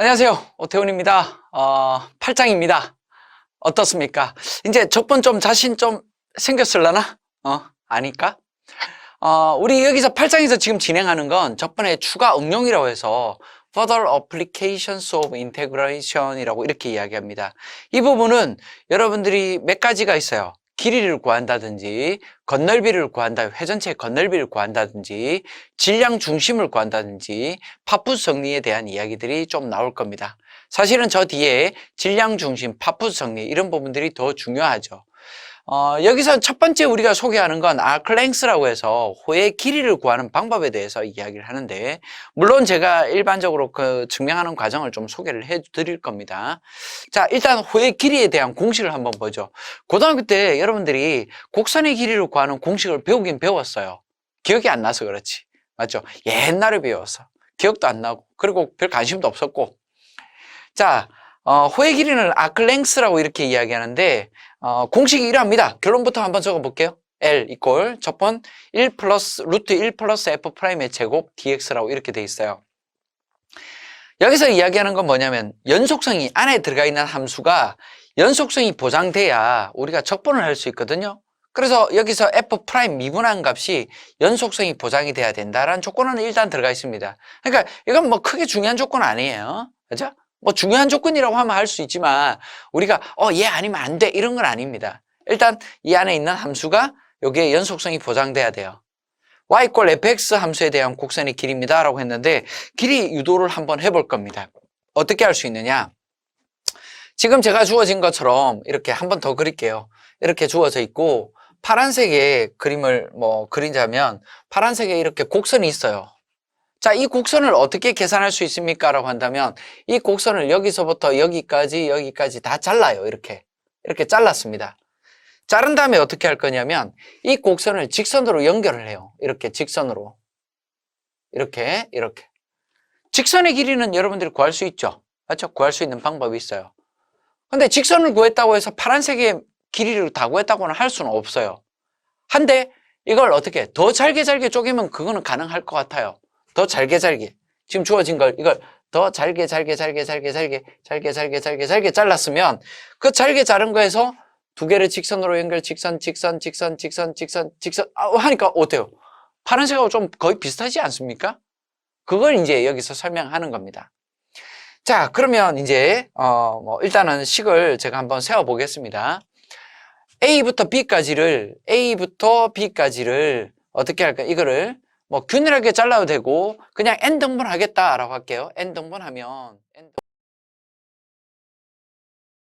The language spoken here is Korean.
안녕하세요. 오태훈입니다. 어, 8장입니다. 어떻습니까? 이제 적분 좀 자신 좀 생겼을라나? 어, 아닐까? 어, 우리 여기서 8장에서 지금 진행하는 건 적분의 추가 응용이라고 해서 Further Applications of Integration이라고 이렇게 이야기합니다. 이 부분은 여러분들이 몇 가지가 있어요. 길이를 구한다든지 건널비를 구한다, 회전체의 건널비를 구한다든지 질량 중심을 구한다든지 파푸스 정리에 대한 이야기들이 좀 나올 겁니다. 사실은 저 뒤에 질량 중심, 파푸스 정리 이런 부분들이 더 중요하죠. 어, 여기서 첫 번째 우리가 소개하는 건 아클랭스라고 해서 호의 길이를 구하는 방법에 대해서 이야기를 하는데 물론 제가 일반적으로 그 증명하는 과정을 좀 소개를 해 드릴 겁니다. 자, 일단 호의 길이에 대한 공식을 한번 보죠. 고등학교 때 여러분들이 곡선의 길이를 구하는 공식을 배우긴 배웠어요. 기억이 안 나서 그렇지. 맞죠? 옛날에 배웠어. 기억도 안 나고 그리고 별 관심도 없었고 자, 어, 호의 길이는 아클랭스라고 이렇게 이야기하는데 어, 공식이 이러합니다. 결론부터 한번 적어볼게요. L 이꼴 첫번 1 플러스 루트 1 플러스 f 프라임의 제곱 dx라고 이렇게 돼 있어요. 여기서 이야기하는 건 뭐냐면 연속성이 안에 들어가 있는 함수가 연속성이 보장돼야 우리가 적분을 할 수 있거든요. 그래서 여기서 f 프라임 미분한 값이 연속성이 보장이 돼야 된다라는 조건은 일단 들어가 있습니다. 그러니까 이건 뭐 크게 중요한 조건 아니에요. 그죠? 뭐 중요한 조건이라고 하면 할 수 있지만 우리가 어 얘 아니면 안 돼 이런 건 아닙니다. 일단 이 안에 있는 함수가 여기에 연속성이 보장돼야 돼요. y 꼴 fx 함수에 대한 곡선의 길이입니다 라고 했는데 길이 유도를 한번 해볼 겁니다. 어떻게 할 수 있느냐? 지금 제가 주어진 것처럼 이렇게 한번 더 그릴게요. 이렇게 주어져 있고 파란색의 그림을 뭐 그리자면 파란색에 이렇게 곡선이 있어요. 자, 이 곡선을 어떻게 계산할 수 있습니까? 라고 한다면 이 곡선을 여기서부터 여기까지 여기까지 다 잘라요. 이렇게. 이렇게 잘랐습니다. 자른 다음에 어떻게 할 거냐면 이 곡선을 직선으로 연결을 해요. 이렇게 직선으로. 이렇게 이렇게. 직선의 길이는 여러분들이 구할 수 있죠. 맞죠? 구할 수 있는 방법이 있어요. 근데 직선을 구했다고 해서 파란색의 길이를 다 구했다고는 할 수는 없어요. 한데 이걸 어떻게 더 잘게 잘게 쪼개면 그거는 가능할 것 같아요. 더 잘게 잘게 지금 주어진 걸 이걸 더 잘게 잘게 잘게 잘게 잘게 잘게 잘게 잘게 잘게 잘랐으면 그 잘게 자른 거에서 두 개를 직선으로 연결 직선 직선 직선 직선 직선 직선 아, 하니까 어때요? 파란색하고 좀 거의 비슷하지 않습니까? 그걸 이제 여기서 설명하는 겁니다. 자 그러면 이제 어, 뭐 일단은 식을 제가 한번 세워 보겠습니다. A부터 B까지를 A부터 B까지를 어떻게 할까? 이거를 뭐 균일하게 잘라도 되고 그냥 n 등분 하겠다라고 할게요. n 등분 하면 n 등-